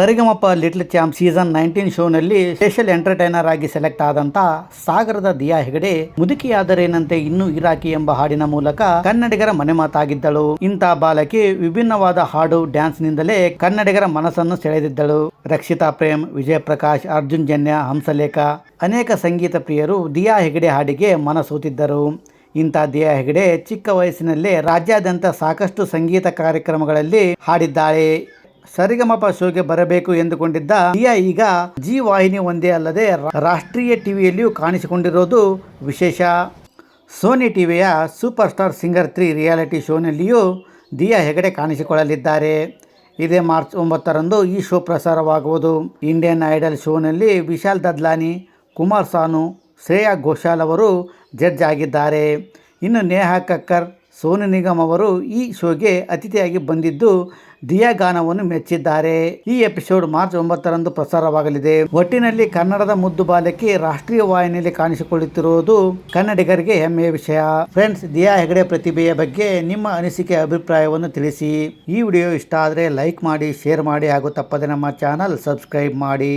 Saregamapa little champ season nineteen ಶೋನಲ್ಲಿ special entertainer ಆಗಿ select ಆದಂತ ಸಾಗರದ ದಿಯಾ ಹೆಗಡೆ ಮುದುಕಿಯಾದರೇನಂತೆ ಇನ್ನೂ ಇರಾಕಿ ಎಂಬ ಹಾಡಿನ ಮೂಲಕ ಕನ್ನಡಿಗರ ಮನೆ ಮಾತಾಗಿದ್ದಳು. ಇಂಥ ಬಾಲಕಿ ವಿಭಿನ್ನವಾದ ಹಾಡು, ಡ್ಯಾನ್ಸ್ ನಿಂದಲೇ ಕನ್ನಡಿಗರ ಮನಸ್ಸನ್ನು ಸೆಳೆದಿದ್ದಳು. ರಕ್ಷಿತಾ ಪ್ರೇಮ್ ವಿಜಯ ಪ್ರಕಾಶ್ ಅರ್ಜುನ್ ಜನ್ಯ, ಹಂಸಲೇಖ ಅನೇಕ ಸಂಗೀತ ಪ್ರಿಯರು ದಿಯಾ ಹೆಗಡೆ ಹಾಡಿಗೆ ಮನಸೂತಿದ್ದರು. ಇಂಥ ದಿಯಾ ಹೆಗಡೆ ಚಿಕ್ಕ ವಯಸ್ಸಿನಲ್ಲೇ ರಾಜ್ಯಾದ್ಯಂತ ಸಾಕಷ್ಟು ಸಂಗೀತ ಕಾರ್ಯಕ್ರಮಗಳಲ್ಲಿ ಹಾಡಿದ್ದಾಳೆ. ಸರಿಗಮಪ ಶೋಗೆ ಬರಬೇಕು ಎಂದುಕೊಂಡಿದ್ದ ದಿಯಾ ಈಗ ಜಿ ವಾಹಿನಿ ಒಂದೇ ಅಲ್ಲದೆ ರಾಷ್ಟ್ರೀಯ ಟಿವಿಯಲ್ಲಿಯೂ ಕಾಣಿಸಿಕೊಂಡಿರೋದು ವಿಶೇಷ. ಸೋನಿ ಟಿವಿಯ super star singer three reality ಶೋನಲ್ಲಿಯೂ Diya Hegde ಕಾಣಿಸಿಕೊಳ್ಳಲಿದ್ದಾರೆ. ಇದೇ ಮಾರ್ಚ್ ಒಂಬತ್ತರಂದು ಈ ಶೋ ಪ್ರಸಾರವಾಗುವುದು. ಇಂಡಿಯನ್ ಐಡಲ್ ಶೋನಲ್ಲಿ ವಿಶಾಲ್ ದದ್ಲಾನಿ, ಕುಮಾರ್ ಸಾನು, ಶ್ರೇಯಾ ಘೋಷಾಲ್ ಅವರು ಜಡ್ಜ್ ಆಗಿದ್ದಾರೆ. ಇನ್ನು ನೇಹಾ ಕಕ್ಕರ್ ಸೋನು ನಿಗಮ್ ಅವರು ಈ ಶೋಗೆ ಅತಿಥಿಯಾಗಿ ಬಂದಿದ್ದು ದಿಯಾ ಗಾನವನ್ನು ಮೆಚ್ಚಿದ್ದಾರೆ. ಈ ಎಪಿಸೋಡ್ ಮಾರ್ಚ್ ಒಂಬತ್ತರಂದು ಪ್ರಸಾರವಾಗಲಿದೆ. ಒಟ್ಟಿನಲ್ಲಿ ಕನ್ನಡದ ಮುದ್ದು ಬಾಲಕಿ ರಾಷ್ಟ್ರೀಯ ವಾಹಿನಿಯಲ್ಲಿ ಕಾಣಿಸಿಕೊಳ್ಳುತ್ತಿರುವುದು ಕನ್ನಡಿಗರಿಗೆ ಹೆಮ್ಮೆಯ ವಿಷಯ. ಫ್ರೆಂಡ್ಸ್, ದಿಯಾ ಹೆಗಡೆ ಪ್ರತಿಭೆಯ ಬಗ್ಗೆ ನಿಮ್ಮ ಅನಿಸಿಕೆ, ಅಭಿಪ್ರಾಯವನ್ನು ತಿಳಿಸಿ. ಈ ವಿಡಿಯೋ ಇಷ್ಟ ಆದರೆ ಲೈಕ್ ಮಾಡಿ, ಶೇರ್ ಮಾಡಿ ಹಾಗೂ ತಪ್ಪದೆ ನಮ್ಮ ಚಾನಲ್ ಸಬ್ಸ್ಕ್ರೈಬ್ ಮಾಡಿ.